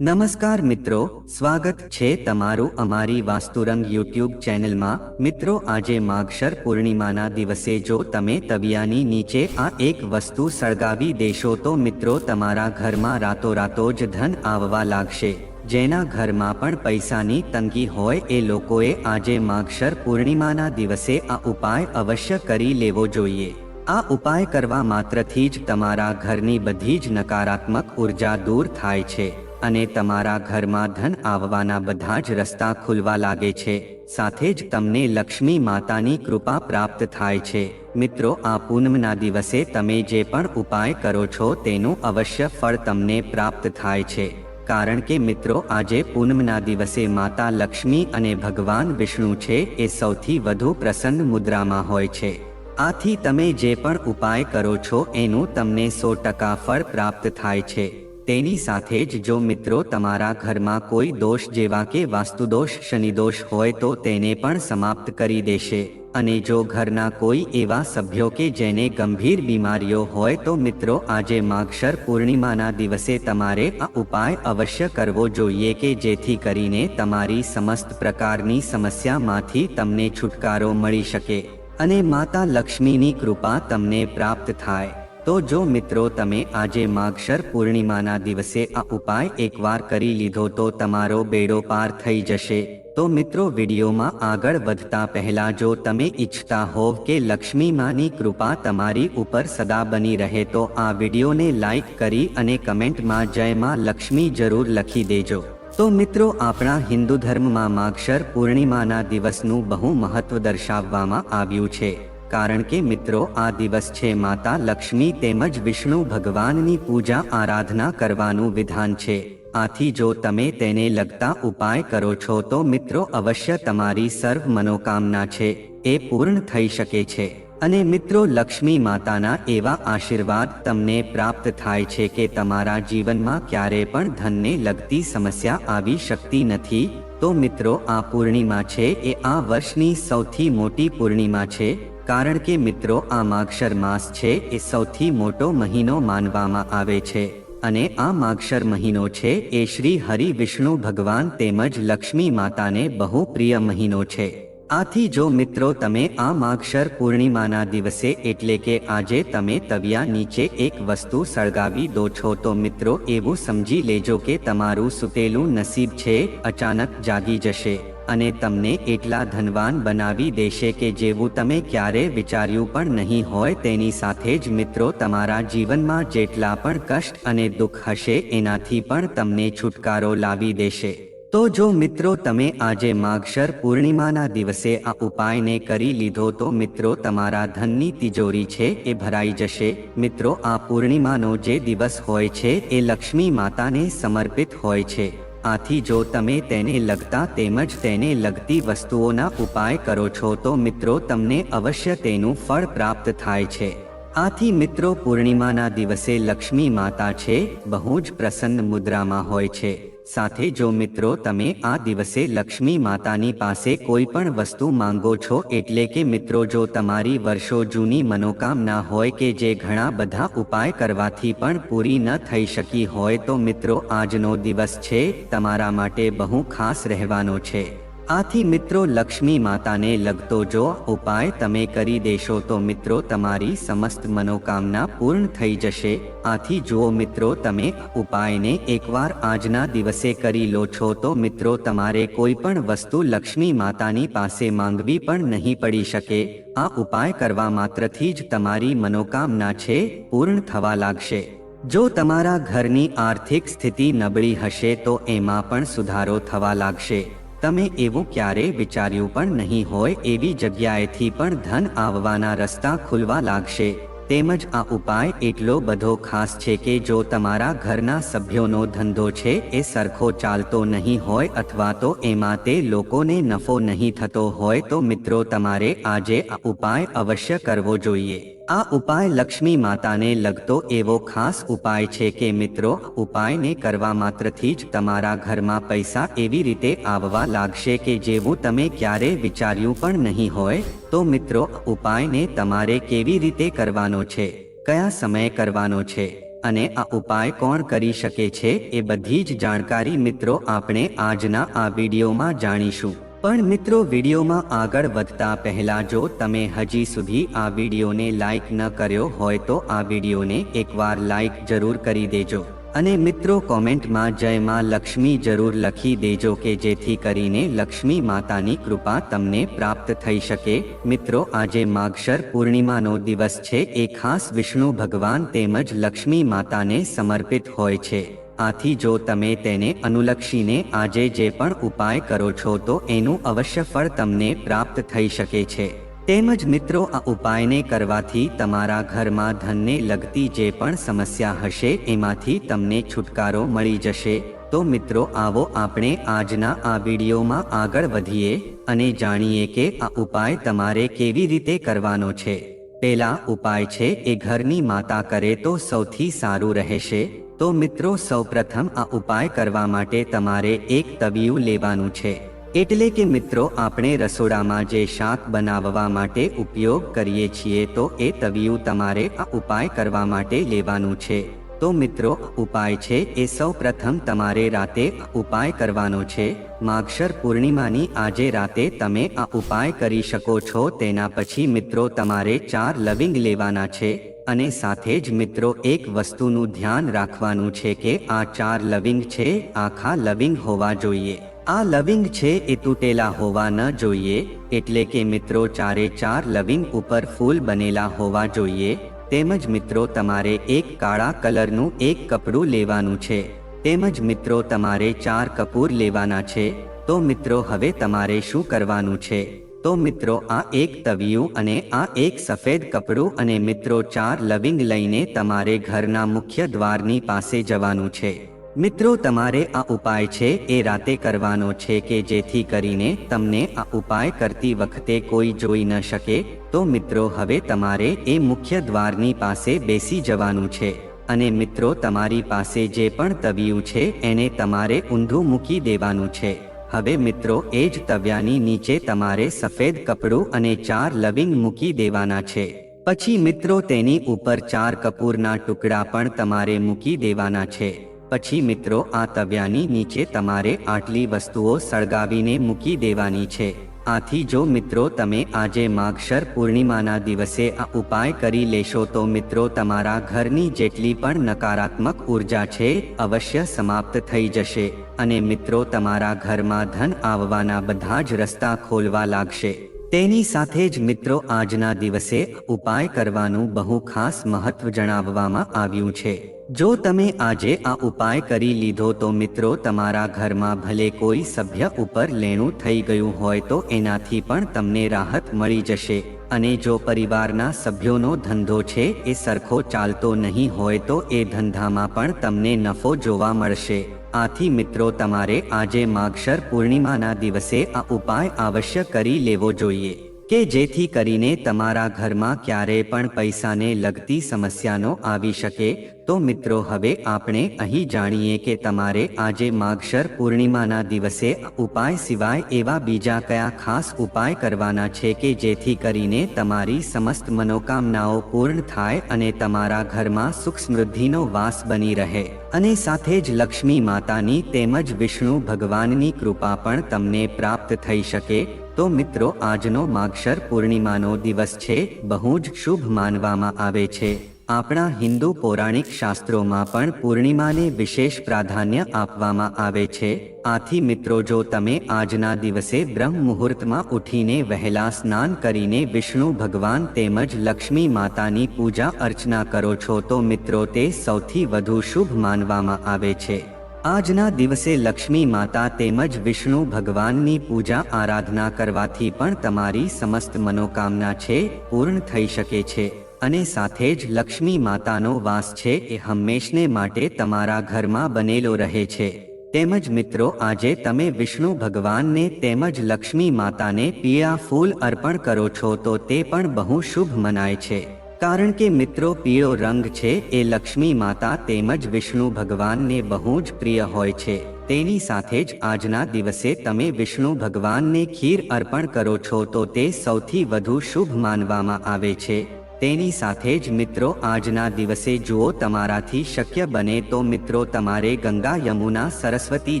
નમસ્કાર મિત્રો, સ્વાગત છે તમારું અમારી વાસ્તુરંગ યુટ્યુબ ચેનલમાં. મિત્રો, આજે માગશર પૂર્ણિમાના દિવસે જો તમે તવિયાની નીચે આ એક વસ્તુ સળગાવી દેશો તો મિત્રો તમારા ઘરમાં રાતોરાતો જ ધન આવવા લાગશે. જેના ઘરમાં પણ પૈસાની તંગી હોય એ લોકોએ આજે માગશર પૂર્ણિમાના દિવસે આ ઉપાય અવશ્ય કરી લેવો જોઈએ. આ ઉપાય કરવા માત્રથી જ તમારા ઘરની બધી જ નકારાત્મક ઊર્જા દૂર થાય છે. અને તમારા ઘરમાં ધન આવવાના બધા જ રસ્તા ખુલવા લાગે છે. સાથે જ તમને લક્ષ્મી માતાની કૃપા પ્રાપ્ત થાય છે. મિત્રો, આ પૂનમના દિવસે તમે જે પણ ઉપાય કરો છો તેનું અવશ્ય ફળ તમને પ્રાપ્ત થાય છે. કારણ કે મિત્રો, આજે પૂનમના દિવસે માતા લક્ષ્મી અને ભગવાન વિષ્ણુ છે એ સૌથી વધુ પ્રસન્ન મુદ્રામાં હોય છે. આથી તમે જે પણ ઉપાય કરો છો એનું તમને સો ટકા ફળ પ્રાપ્ત થાય છે. તેની સાથે જ જો મિત્રો તમારા ઘરમાં કોઈ દોષ જેવા કે વાસ્તુદોષ, શનિદોષ હોય તો તેને પણ સમાપ્ત કરી દેશે. અને જો ઘરના કોઈ એવા સભ્યો કે જેને ગંભીર બીમારીઓ હોય તો મિત્રો આજે માગશર પૂર્ણિમાના દિવસે તમારે આ ઉપાય અવશ્ય કરવો જોઈએ કે જેથી કરીને તમારી સમસ્ત પ્રકારની સમસ્યામાંથી તમને છુટકારો મળી શકે. અને માતા લક્ષ્મીની કૃપા તમને પ્રાપ્ત થાય. તો જો મિત્રો તમે આજે માગશર પૂર્ણિમાના દિવસે આ ઉપાય એકવાર કરી લીધો તો તમારો બેડો પાર થઈ જશે. તો મિત્રો વિડીયોમાં આગળ વધતા પહેલા જો તમે ઈચ્છતા હોવ કે લક્ષ્મી માની કૃપા તમારી ઉપર સદા બની રહે તો આ વિડીયોને લાઈક કરી અને કમેન્ટમાં જય માં લક્ષ્મી જરૂર લખી દેજો. તો મિત્રો આપણા હિન્દુ ધર્મમાં માગશર પૂર્ણિમાના દિવસનું બહુ મહત્વ દર્શાવવામાં આવ્યું છે. કારણ કે મિત્રો, આ દિવસ છે માતા લક્ષ્મી તેમજ વિષ્ણુ ભગવાનની પૂજા આરાધના કરવાનું વિધાન છે. આથી જો તમે તેને લગતા ઉપાય કરો છો તો મિત્રો, અવશ્ય તમારી સર્વ મનોકામના છે, એ પૂર્ણ થઈ શકે છે. અને મિત્રો, લક્ષ્મી માતાના એવા આશીર્વાદ તમને પ્રાપ્ત થાય છે કે તમારા જીવનમાં ક્યારે પણ ધનને લગતી સમસ્યા આવી શકતી નથી. તો મિત્રો, આ પૂર્ણિમા છે એ આ વર્ષની સૌથી મોટી પૂર્ણિમા છે. કારણ કે મિત્રો, આ માગશર માસ છે, એ સૌથી મોટો મહિનો માનવામાં આવે છે. અને આ માગશર મહિનો છે, એ શ્રી હરિ વિષ્ણુ ભગવાન તેમજ લક્ષ્મી માતાને બહુ પ્રિય મહિનો છે. આથી જો મિત્રો, તમે આ માગશર પૂર્ણિમાના દિવસે, એટલે કે આજે તમે તવિયા નીચે એક વસ્તુ સળગાવી દો છો, તો મિત્રો, એવું સમજી લેજો કે તમારું સુતેલું નસીબ છે, અચાનક જાગી જશે. અને તમને એટલા ધનવાન બનાવી દેશે કે જેવું તમે ક્યારે વિચાર્યું પણ નહીં હોય તેની સાથે જ મિત્રો તમારા જીવનમાં જેટલા પણ કષ્ટ અને દુઃખ હશે એનાથી પણ તમને છુટકારો લાવી દેશે. તો જો મિત્રો તમે આજે માગશર પૂર્ણિમાના દિવસે આ ઉપાયને કરી લીધો તો મિત્રો તમારા ધનની તિજોરી છે એ ભરાઈ જશે. મિત્રો, આ પૂર્ણિમાનો જે દિવસ હોય છે એ લક્ષ્મી માતાને સમર્પિત હોય છે. આથી જો તમે તેને લગતા તેમજ તેને લગતી વસ્તુઓના ઉપાય કરો છો તો મિત્રો તમને અવશ્ય તેનું ફળ પ્રાપ્ત થાય છે. આથી મિત્રો પૂર્ણિમાના દિવસે લક્ષ્મી માતા છે, બહુ જ પ્રસન્ન મુદ્રામાં હોય છે. સાથે જો મિત્રો તમે આ દિવસે લક્ષ્મી માતાની પાસે કોઈ પણ વસ્તુ માંગો છો એટલે કે મિત્રો જો તમારી વર્ષો જૂની મનોકામના હોય કે જે ઘણા બધા ઉપાય કરવાથી પણ પૂરી ન થઈ શકી હોય તો મિત્રો આજનો દિવસ છે તમારા માટે બહુ ખાસ રહેવાનો છે. આથી મિત્રો લક્ષ્મી માતાને લગતો જો ઉપાય તમે કરી દેશો તો મિત્રો તમારી સમસ્ત મનોકામના પૂર્ણ થઈ જશે. આથી જો મિત્રો તમે ઉપાયને એકવાર આજના દિવસે કરી લો છો તો મિત્રો તમારે કોઈ પણ વસ્તુ લક્ષ્મી માતાની પાસે માંગવી પણ નહીં પડી શકે. આ ઉપાય કરવા માત્રથી જ તમારી મનોકામના છે પૂર્ણ થવા લાગશે. જો તમારા ઘરની આર્થિક સ્થિતિ નબળી હશે તો એમાં પણ સુધારો થવા લાગશે. તમે એવું ક્યારેય વિચાર્યું પણ નહીં હોય એવી જગ્યાએથી પણ ધન આવવાના રસ્તા ખુલવા લાગશે. તેમજ આ ઉપાય એટલો બધો ખાસ છે કે જો તમારા ઘરના સભ્યોનો ધંધો છે એ સરખો ચાલતો નહીં હોય અથવા તો એમાં તે લોકોને નફો નહીં થતો હોય તો મિત્રો તમારે આજે આ ઉપાય અવશ્ય કરવો જોઈએ. આ ઉપાય લક્ષ્મી માતાને લગતો એવો ખાસ ઉપાય છે કે મિત્રો, ઉપાયને કરવા માત્રથી જ તમારા ઘરમાં પૈસા એવી રીતે આવવા લાગશે કે જેવું તમે ક્યારે વિચાર્યું પણ નહીં હોય. તો મિત્રો, ઉપાયને તમારે કેવી રીતે કરવાનો છે? કયા સમયે કરવાનો છે? અને આ ઉપાય કોણ કરી શકે છે? એ બધી જ જાણકારી મિત્રો, આપણે આજના આ વિડીયોમાં જાણીશું. પણ મિત્રો, વિડીયોમાં આગળ વધતા પહેલા જો તમે હજી સુધી આ વિડીયોને લાઈક ન કર્યો હોય તો આ વિડીયોને એકવાર લાઈક જરૂર કરી દેજો. અને મિત્રો, કોમેન્ટમાં જય માં લક્ષ્મી જરૂર લખી દેજો કે જેથી કરીને લક્ષ્મી માતાની કૃપા તમને પ્રાપ્ત થઈ શકે. મિત્રો, આજે માગશર પૂર્ણિમાનો દિવસ છે. એ ખાસ વિષ્ણુ ભગવાન તેમજ લક્ષ્મી માતાને સમર્પિત હોય છે. આથી જો તમે તેને અનુલક્ષીને આજે જે પણ ઉપાય કરો છો તો એનું અવશ્ય ફળ તમને પ્રાપ્ત થઈ શકે છે. તેમજ મિત્રો, આ ઉપાયને કરવાથી તમારા ઘરમાં ધનને લગતી જે પણ સમસ્યા હશે એમાંથી તમને છુટકારો મળી જશે. તો મિત્રો, આવો આપણે આજના આ વિડીયોમાં આગળ વધીએ અને જાણીએ કે આ ઉપાય તમારે કેવી રીતે કરવાનો છે. પેલા ઉપાય છે, એ ઘરની માતા કરે તો સૌથી સારું રહેશે. તો મિત્રો, સૌપ્રથમ આ ઉપાય કરવા માટે તમારે એક તવિયું લેવાનું છે. એટલે કે મિત્રો, આપણે રસોડામાં જે શાક બનાવવા માટે ઉપયોગ કરીએ છીએ, તો એ તવિયું તમારે આ ઉપાય કરવા માટે લેવાનું છે. તો મિત્રો ઉપાય છે, એ સૌ પ્રથમ તમારે રાતે ઉપાય કરવાનો છે. માગશર પૂર્ણિમાની આજે રાતે તમે આ ઉપાય કરી શકો છો, તેના પછી મિત્રો, તમારે ચાર લવિંગ લેવાના છે. અને સાથે જ મિત્રો, એક વસ્તુનું ધ્યાન રાખવાનું છે કે આ ચાર લવિંગ છે, આખા લવિંગ હોવા જોઈએ. આ લવિંગ છે એ તૂટેલા હોવા ન જોઈએ, એટલે કે મિત્રો, ચારે ચાર લવિંગ ઉપર ફૂલ બનેલા હોવા જોઈએ. તેમજ મિત્રો, તમારે એક કાળા કલરનું એક કપડું લેવાનું છે. તેમજ મિત્રો, તમારે ચાર કપૂર લેવાના છે. તો મિત્રો, હવે તમારે શું કરવાનું છે? તો મિત્રો, આ એક તવિયું અને આ એક સફેદ કપડું અને મિત્રો, ચાર લવિંગ લઈને તમારે ઘરના મુખ્ય દ્વારની પાસે જવાનું છે. મિત્રો, તમારે આ ઉપાય છે એ રાતે કરવાનો છે કે જેથી કરીને તમને આ ઉપાય કરતી વખતે કોઈ જોઈ ન શકે. તો મિત્રો, હવે તમારે એ મુખ્ય દ્વારની પાસે બેસી જવાનું છે. અને મિત્રો, તમારી પાસે જે પણ તવિયું છે, એને તમારે ઊંધું મૂકી દેવાનું છે. હવે મિત્રો, એ જ તવ્યાની નીચે તમારે સફેદ કપડું અને ચાર લવિંગ મૂકી દેવાના છે. પછી મિત્રો, તેની ઉપર ચાર કપૂરના ટુકડા પણ તમારે મૂકી દેવાના છે. પછી મિત્રો, આ તવ્યાની નીચે તમારે આટલી વસ્તુઓ સળગાવીને મૂકી દેવાની છે. આથી જો મિત્રો તમે આજે માગશર પૂર્ણિમાના દિવસે આ ઉપાય કરી લેશો તો મિત્રો તમારા ઘરની જેટલી પણ નકારાત્મક ઊર્જા છે, અવશ્ય સમાપ્ત થઈ જશે. અને મિત્રો તમારા ઘરમાં ધન આવવાના બધા જ રસ્તા ખોલવા લાગશે. તેની સાથે જ મિત્રો આજના દિવસે ઉપાય કરવાનું બહુ ખાસ મહત્વ જણાવવામાં આવ્યું છે. જો તમે આજે આ ઉપાય કરી લીધો તો મિત્રો તમારા ઘરમાં ભલે કોઈ સભ્ય ઉપર લેણું થઈ ગયું હોય તો એનાથી પણ તમને રાહત મળી જશે. અને જો પરિવારના સભ્યોનો ધંધો છે, એ સરખો ચાલતો નહીં હોય તો એ ધંધામાં પણ તમને નફો જોવા મળશે. આથી મિત્રો તમારે આજે માગશર પૂર્ણિમાના દિવસે આ ઉપાય અવશ્ય કરી લેવો જોઈએ. કે જેથી કરીને તમારા ઘરમાં ક્યારેય પણ પૈસાને લગતી સમસ્યાનો આવી શકે તો મિત્રો, હવે આપણે અહીં જાણીએ કે તમારે આજે માગશર પૂર્ણિમાના દિવસે ઉપાય સિવાય એવા બીજા કયા ખાસ ઉપાય કરવાના છે કે જેથી કરીને તમારી સમસ્ત મનોકામનાઓ પૂર્ણ થાય અને તમારા ઘરમાં સુખ સમૃદ્ધિનો વાસ બની રહે. અને સાથે જ લક્ષ્મી માતાની તેમજ વિષ્ણુ ભગવાનની કૃપા પણ તમને પ્રાપ્ત થઈ શકે. તો મિત્રો, આજનો માગશર પૂર્ણિમાનો દિવસ છે. બહુ જ શુભ માનવામાં આવે છે. આપણા હિન્દુ પૌરાણિક શાસ્ત્રોમાં પણ પૂર્ણિમાને વિશેષ પ્રાધાન્ય આપવામાં આવે છે. આથી મિત્રો, જો તમે આજના દિવસે બ્રહ્મ મુહૂર્તમાં ઉઠીને વહેલા સ્નાન કરીને વિષ્ણુ ભગવાન તેમજ લક્ષ્મી માતાની પૂજા અર્ચના કરો છો, તો મિત્રો, તે સૌથી વધુ શુભ માનવામાં આવે છે. આજના દિવસે લક્ષ્મી માતા તેમજ વિષ્ણુ ભગવાનની પૂજા આરાધના કરવાથી પણ તમારી સમસ્ત મનોકામના છે, પૂર્ણ થઈ શકે છે. અને સાથે જ લક્ષ્મી માતાનો વાસ છે એ હંમેશને માટે તમારા ઘરમાં બનેલો રહે છે. તેમજ મિત્રો, આજે તમે વિષ્ણુ ભગવાનને તેમજ લક્ષ્મી માતાને પીળા ફૂલ અર્પણ કરો છો તો તે પણ બહુ શુભ મનાય છે. કારણ કે મિત્રો, પીળો રંગ છે એ લક્ષ્મી માતા તેમજ વિષ્ણુ ભગવાનને બહુ જ પ્રિય હોય છે. તેની સાથે જ આજના દિવસે તમે વિષ્ણુ ભગવાનને ખીર અર્પણ કરો છો તો તે સૌથી વધુ શુભ માનવામાં આવે છે. તેની સાથે જ મિત્રો, આજના દિવસે જો તમારાથી શક્ય બને તો મિત્રો, તમારે ગંગા યમુના સરસ્વતી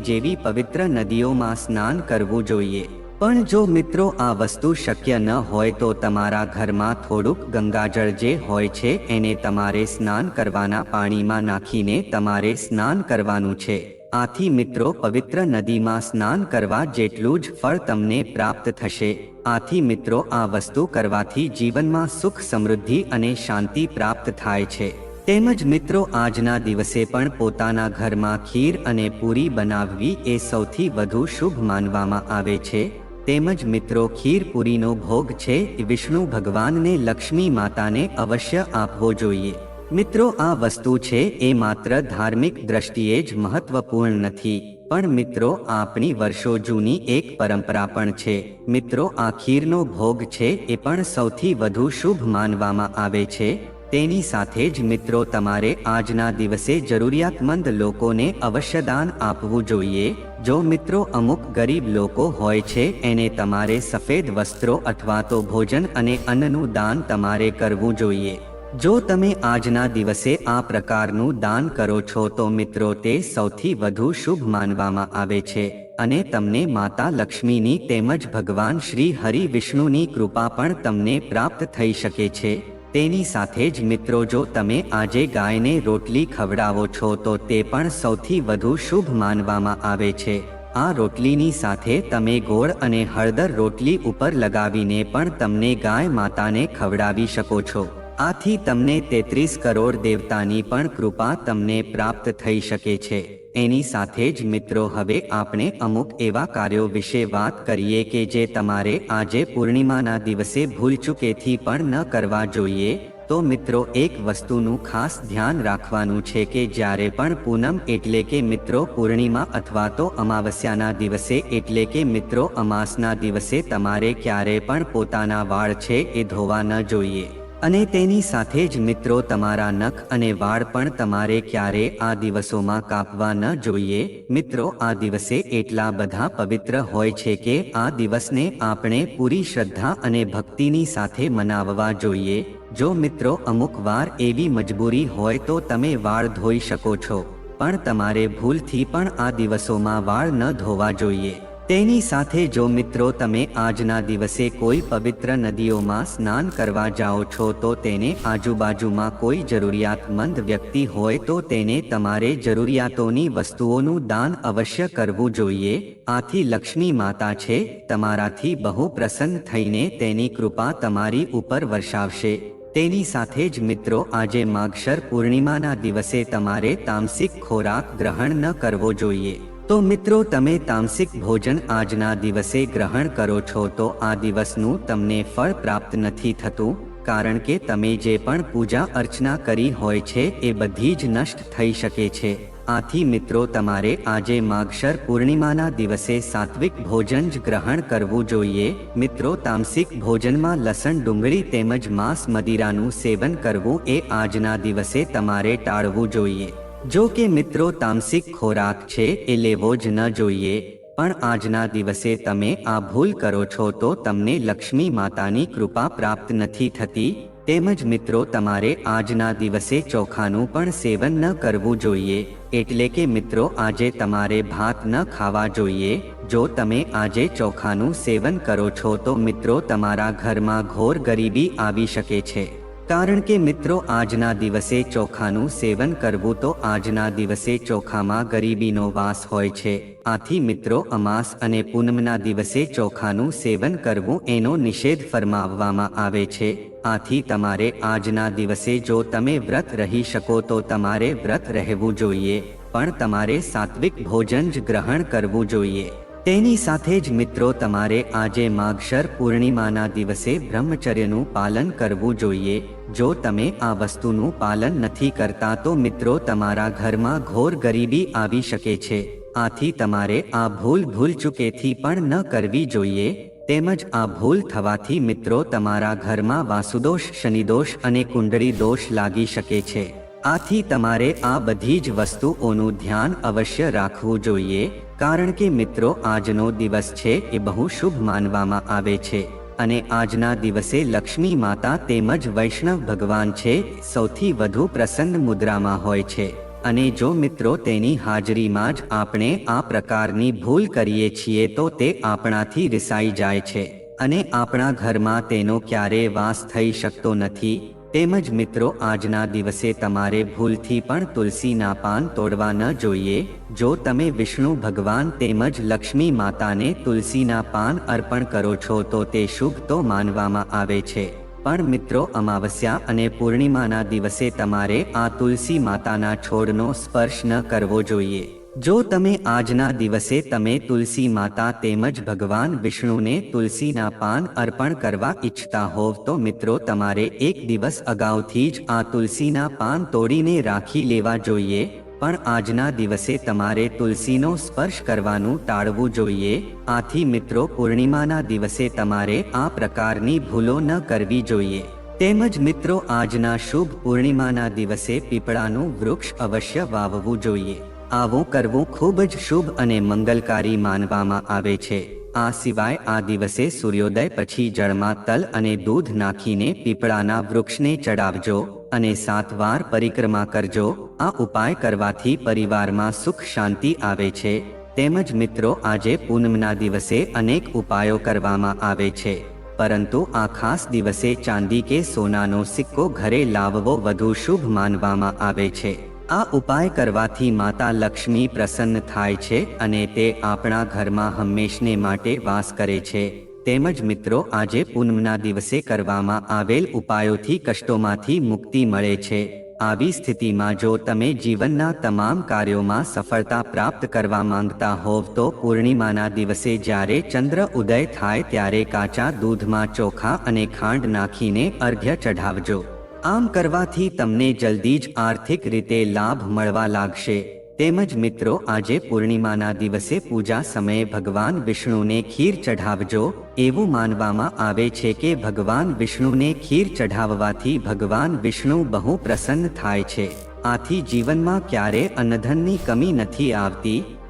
જેવી પવિત્ર નદીઓમાં સ્નાન કરવું જોઈએ. પણ જો મિત્રો, આ વસ્તુ શક્ય ન હોય તો તમારા ઘરમાં થોડુંક ગંગાજળ જે હોય છે, એને તમારે સ્નાન કરવાના પાણીમાં નાખીને તમારે સ્નાન કરવાનું છે. આથી મિત્રો પવિત્ર નદીમાં સ્નાન કરવા જેટલું જ ફળ તમને પ્રાપ્ત થશે. આથી મિત્રો આ વસ્તુ કરવાથી જીવનમાં સુખ સમૃદ્ધિ અને શાંતિ પ્રાપ્ત થાય છે. તેમજ મિત્રો આજના દિવસે પણ પોતાના ઘરમાં ખીર અને પૂરી બનાવવી એ સૌથી વધુ શુભ માનવામાં આવે છે. તેમજ મિત્રો ખીર પૂરીનો ભોગ છે વિષ્ણુ ભગવાનને લક્ષ્મી માતાને અવશ્ય આપવો જોઈએ. મિત્રો, આ વસ્તુ છે, એ માત્ર ધાર્મિક દ્રષ્ટિએ જ મહત્વપૂર્ણ નથી, પણ મિત્રો, આપણી વર્ષો જૂની એક પરંપરા પણ છે. મિત્રો, આ ખીરનો ભોગ છે, એ પણ સૌથી વધુ શુભ માનવામાં આવે છે. તેની સાથે જ મિત્રો, તમારે આજના દિવસે જરૂરિયાતમંદ લોકોને અવશ્ય દાન આપવું જોઈએ. જો મિત્રો, અમુક ગરીબ લોકો હોય છે, એને તમારે સફેદ વસ્ત્રો અથવા તો ભોજન અને અન્નનું દાન તમારે કરવું જોઈએ. જો તમે આજના દિવસે આ પ્રકારનું દાન કરો છો તો મિત્રો તે સૌથી વધુ શુભ માનવામાં આવે છે અને તમને માતા લક્ષ્મીની તેમજ ભગવાન શ્રી હરિ વિષ્ણુની કૃપા પણ તમને પ્રાપ્ત થઈ શકે છે. તેની સાથે જ મિત્રો જો તમે આજે ગાયને રોટલી ખવડાવો છો તો તે પણ સૌથી વધુ શુભ માનવામાં આવે છે. આ રોટલીની સાથે તમે ગોળ અને હળદર રોટલી ઉપર લગાવીને પણ તમને ગાય માતાને ખવડાવી શકો છો. આથી તમને તેત્રીસ કરોડ દેવતાની પણ કૃપા તમને પ્રાપ્ત થઈ શકે છે. એની સાથે જ મિત્રો, હવે આપણે અમુક એવા કાર્યો વિશે વાત કરીએ કે જે તમારે આજે પૂર્ણિમાના દિવસે ભૂલચૂકેથી પણ ન કરવા જોઈએ. તો મિત્રો, એક વસ્તુનું ખાસ ધ્યાન રાખવાનું છે કે જ્યારે પણ પૂનમ એટલે કે મિત્રો પૂર્ણિમા અથવા તો અમાવસ્યાના દિવસે એટલે કે મિત્રો અમાસના દિવસે તમારે ક્યારે પણ પોતાના વાળ છે એ ધોવા ન જોઈએ. અને તેની સાથે જ મિત્રો તમારા નખ અને વાળ પણ તમારે ક્યારે આ દિવસોમાં કાપવા ન જોઈએ? મિત્રો, આ દિવસે એટલા બધા પવિત્ર હોય છે કે આ દિવસને આપણે પૂરી શ્રદ્ધા અને ભક્તિની સાથે મનાવવા જોઈએ. જો મિત્રો, અમુક વાર એવી મજબૂરી હોય તો તમે વાળ ધોઈ શકો છો. પણ તમારે ભૂલથી પણ આ દિવસોમાં વાળ ન ધોવા જોઈએ. તેની સાથે જો મિત્રો તમે આજના દિવસે કોઈ પવિત્ર નદીઓમાં સ્નાન કરવા જાઓ છો તો તેને આજુબાજુમાં કોઈ જરૂરિયાતમંદ વ્યક્તિ હોય તો તેને તમારે જરૂરિયાતોની વસ્તુઓનું દાન અવશ્ય કરવું જોઈએ. આથી લક્ષ્મી માતા છે, તમારાથી બહુ પ્રસન્ન થઈને તેની કૃપા તમારી ઉપર વર્ષાવશે. તેની સાથે જ મિત્રો આજે માગશર પૂર્ણિમાના દિવસે તમારે તામસિક ખોરાક ગ્રહણ ન કરવો જોઈએ. તો મિત્રો, તમે તામસિક ભોજન આજના દિવસે ગ્રહણ કરો છો, તો આ દિવસનું તમને ફળ પ્રાપ્ત નથી થતું, કારણ કે તમે જે પણ પૂજા અર્ચના કરી હોય છે, એ બધી જ નષ્ટ થઈ શકે છે. આથી મિત્રો, તમારે આજે માગશર પૂર્ણિમાના દિવસે સાત્વિક ભોજન જ ગ્રહણ કરવું જોઈએ. મિત્રો, તામસિક ભોજનમાં લસણ, ડુંગળી તેમજ માંસ, મદિરાનું સેવન કરવું એ આજના દિવસે તમારે ટાળવું જોઈએ. જો કે મિત્રો, તામસિક ખોરાક છે એ લેવો જ ન જોઈએ. પણ આજના દિવસે તમે આ ભૂલ કરો છો તો તમને લક્ષ્મી માતાની કૃપા પ્રાપ્ત નથી થતી. તેમજ મિત્રો, તમારે આજના દિવસે ચોખાનું પણ સેવન ન કરવું જોઈએ. એટલે કે મિત્રો, આજે તમારે ભાત ન ખાવા જોઈએ. જો તમે આજે ચોખાનું સેવન કરો છો તો મિત્રો, તમારા ઘરમાં ઘોર ગરીબી આવી શકે છે. કારણ કે મિત્રો, આજના દિવસે ચોખાનું સેવન કરવું તો આજના દિવસે ચોખામાં ગરીબીનો વાસ હોય છે. આથી મિત્રો, અમાસ અને પૂનમના દિવસે ચોખાનું સેવન કરવું એનો નિષેધ ફરમાવવામાં આવે છે. આથી તમારે આજના દિવસે જો તમે વ્રત રહી શકો તો તમારે વ્રત રહેવું જોઈએ. પણ તમારે સાત્વિક ભોજન જ ગ્રહણ કરવું જોઈએ. તેની સાથે જ મિત્રો તમારે આજે માગશર પૂર્ણિમાના દિવસે બ્રહ્મચર્યનું પાલન કરવું જોઈએ. જો તમે આ વસ્તુનું પાલન નથી કરતા તો મિત્રો તમારા ઘરમાં ઘોર ગરીબી આવી શકે છે. આથી તમારે આ ભૂલ ભૂલ ચૂકેથી પણ ન કરવી જોઈએ. તેમજ આ ભૂલ થવાથી મિત્રો તમારા ઘરમાં વાસુદોષ, શનિદોષ અને કુંડળી દોષ લાગી શકે છે. આથી તમારે આ બધી જ વસ્તુઓનું ધ્યાન અવશ્ય રાખવું જોઈએ. કારણ કે મિત્રો, આજનો દિવસ છે એ બહુ શુભ માનવામાં આવે છે. અને આજના દિવસે લક્ષ્મી માતા તેમજ વૈષ્ણવ ભગવાન છે, સૌથી વધુ પ્રસન્ન મુદ્રામાં હોય છે. અને જો મિત્રો, તેની હાજરીમાં જ આપણે આ પ્રકારની ભૂલ કરીએ છીએ તો તે આપણાથી રિસાઈ જાય છે. અને આપણા ઘરમાં તેનો ક્યારેય વાસ થઈ શકતો નથી. તેમજ મિત્રો, આજના દિવસે તમારે ભૂલથી પણ તુલસીના પાન તોડવા ન જોઈએ. જો તમે વિષ્ણુ ભગવાન તેમજ લક્ષ્મી માતાને તુલસીના પાન અર્પણ કરો છો, તો તે શુભ તો માનવામાં આવે છે. પણ મિત્રો, અમાવસ્યા અને પૂર્ણિમાના દિવસે તમારે આ તુલસી માતાના છોડનો સ્પર્શ ન કરવો જોઈએ. જો તમે આજના દિવસે તમે તુલસી માતા તેમજ ભગવાન વિષ્ણુને તુલસીના પાન અર્પણ કરવા ઈચ્છતા હોવ તો મિત્રો તમારે એક દિવસ અગાઉથી જ આ તુલસીના પાન તોડીને રાખી લેવા જોઈએ, પણ આજના દિવસે તમારે તુલસીનો સ્પર્શ કરવાનું ટાળવું જોઈએ. આથી મિત્રો પૂર્ણિમાના દિવસે તમારે આ પ્રકારની ભૂલો ન કરવી જોઈએ. તેમજ મિત્રો આજના શુભ પૂર્ણિમાના દિવસે પીપળાનું વૃક્ષ અવશ્ય વાવવું જોઈએ. આવું કરવું ખૂબ જ શુભ અને મંગલકારી માનવામાં આવે છે. આ સિવાય આ દિવસે સૂર્યોદય પછી જળમાં તલ અને દૂધ નાખીને પીપળાના વૃક્ષને ચડાવજો અને સાત વાર પરિક્રમા કરજો. આ ઉપાય કરવાથી પરિવારમાં સુખ શાંતિ આવે છે. તેમજ મિત્રો, આજે પૂનમના દિવસે અનેક ઉપાયો કરવામાં આવે છે. પરંતુ આ ખાસ દિવસે ચાંદી કે સોનાનો સિક્કો ઘરે લાવવો વધુ શુભ માનવામાં આવે છે. આ ઉપાય કરવાથી માતા લક્ષ્મી પ્રસન્ન થાય છે અને તે આપણા ઘરમાં હંમેશને માટે વાસ કરે છે. તેમજ મિત્રો, આજે પૂનમના દિવસે કરવામાં આવેલ ઉપાયોથી કષ્ટોમાંથી મુક્તિ મળે છે. આવી સ્થિતિમાં જો તમે જીવનના તમામ કાર્યોમાં સફળતા પ્રાપ્ત કરવા માંગતા હોવ તો પૂર્ણિમાના દિવસે જ્યારે ચંદ્ર ઉદય થાય ત્યારે કાચા દૂધમાં ચોખા અને ખાંડ નાખીને અર્ઘ્ય ચઢાવજો. આમ કરવાથી તમને જલ્દી જ આર્થિક રીતે લાભ મળવા લાગશે. તેમજ મિત્રો, આજે પૂર્ણિમાના દિવસે પૂજા સમયે ભગવાન વિષ્ણુને ખીર ચઢાવજો. એવું માનવામાં આવે છે કે ભગવાન વિષ્ણુને ખીર ચઢાવવાથી ભગવાન વિષ્ણુ બહુ પ્રસન્ન થાય છે. આથી જીવનમાં ક્યારે અન્નધનની કમી નથી આવતી?